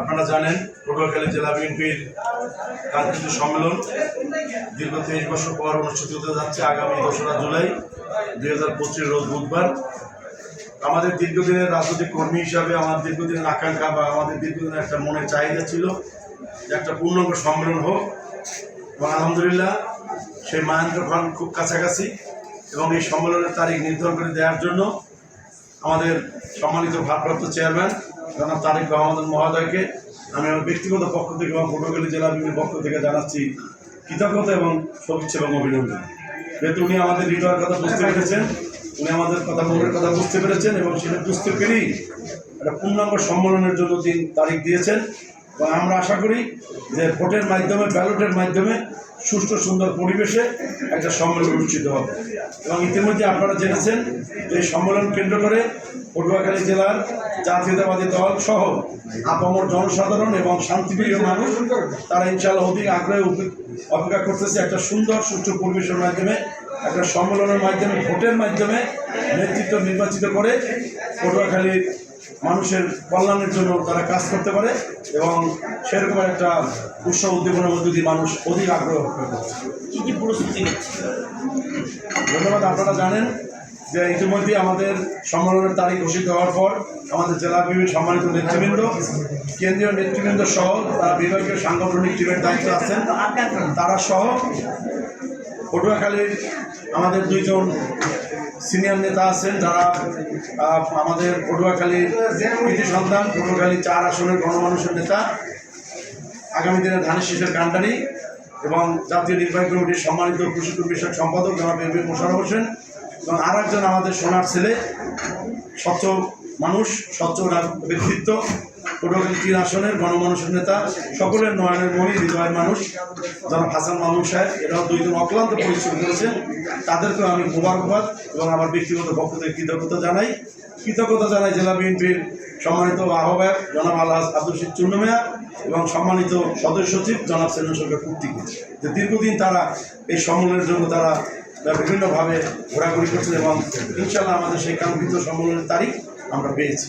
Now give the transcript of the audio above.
আপনারা জানেন, পটুয়াখালী জেলা বিএনপির কার্যকরী সম্মেলন দীর্ঘ তেইশ বছর পর অনুষ্ঠিত হতে যাচ্ছে আগামী দোসরা জুলাই, দুই হাজার পঁচিশ রোজ বুধবার। আমাদের দীর্ঘদিনের রাজনৈতিক কর্মী হিসাবে আমার দীর্ঘদিনের আকাঙ্ক্ষা বা আমাদের দীর্ঘদিনের একটা মনের চাহিদা ছিল যে একটা পূর্ণাঙ্গ সম্মেলন হোক। এবং আলহামদুলিল্লাহ সেই মহেন্দ্র খান খুব কাছাকাছি এবং এই সম্মেলনের তারিখ নির্ধারণ করে দেওয়ার জন্য আমাদের সম্মানিত ভারপ্রাপ্ত চেয়ারম্যান, জনাব তারেক রহমান মহোদয়কে আমি আমার ব্যক্তিগত পক্ষ থেকে এবং পটুয়াখালী জেলা বিভিন্ন পক্ষ থেকে জানাচ্ছি কৃতজ্ঞতা এবং শুভেচ্ছা এবং অভিনন্দন। যেহেতু উনি আমাদের হৃদয়ের কথা বুঝতে পেরেছেন, উনি আমাদের কথা মনের কথা বুঝতে পেরেছেন এবং সেটা বুঝতে পেরেই একটা পূর্ণাঙ্গ সম্মেলনের জন্য দিন তারিখ দিয়েছেন। এবং আমরা আশা করি যে ভোটের মাধ্যমে, ব্যালটের মাধ্যমে সুষ্ঠু, সুন্দর পরিবেশে একটা সম্মেলন অনুষ্ঠিত হবে। এবং ইতিমধ্যে আপনারা জেনেছেন যে সম্মেলন কেন্দ্র করে পটুয়াখালী জেলার জাতীয়তাবাদী দল সহ আপামর জনসাধারণ এবং শান্তিপ্রিয় মানুষ, তারা ইনশাল্লাহ অধিক আগ্রহে অপেক্ষা করতেছে একটা সুন্দর, সুষ্ঠু পরিবেশের মাধ্যমে, একটা সম্মেলনের মাধ্যমে, ভোটের মাধ্যমে নেতৃত্ব নির্বাচিত করে পটুয়াখালীর মানুষের কল্যাণের জন্য তারা কাজ করতে পারে এবং সেরকম একটা উৎসব উদ্দীপনার মধ্যে দিয়ে মানুষ অধিক আগ্রহ কি কি প্রস্তুতি ধন্যবাদ আপনারা জানেন যে ইতিমধ্যে আমাদের সম্মেলনের তারিখ ঘোষিত হওয়ার পর আমাদের জেলা বিভাগের সম্মানিত নেতৃবৃন্দ কেন্দ্রীয় নেতৃবৃন্দ সহ তারা বিভাগীয় সাংগঠনিক টিমের দায়িত্ব আছেন। তারা সহ পটুয়াখালীর আমাদের দুইজন সিনিয়র নেতা আছেন যারা আমাদের পটুয়াখালীর কৃতি সন্তান পটুয়াখালী চার আসনের গণমানুষের নেতা। আগামী দিনে ধানের শীষের কান্ডারি এবং জাতীয় নির্বাহী কমিটির সম্মানিত প্রশিক্ষণ বিষয়ক সম্পাদক জনাব এম মোশারফ হোসেন এবং আর একজন আমাদের সোনার ছেলে, স্বচ্ছ মানুষ, স্বচ্ছ ব্যক্তিত্ব। তিন আসনের গণমানুষের নেতা, সকলের নয়নের মণি, হৃদয়ের মানুষ, জনাব হাসান মামুন সাহেব, এরাও দুইজন অক্লান্ত পরিশ্রম করেছেন। তাদেরকেও আমি মোবারকবাদ এবং আমার ব্যক্তিগত পক্ষ কৃতজ্ঞতা জানাই। কৃতজ্ঞতা জানাই জেলা বিএনপির সম্মানিত আহ্বায়ক জনাব আল্লাহ আব্দুল চুন্নমিয়া এবং সম্মানিত সদস্য সচিব জনাব সেলিম সরকার কুর্তিকে। যে দীর্ঘদিন তারা এই সম্মেলনের জন্য তারা বিভিন্নভাবে ঘোরাঘুরি করছেন এবং ইনশাল্লাহ আমাদের সেই কাঙ্ক্ষিত সম্মেলনের তারিখ আমরা পেয়েছি।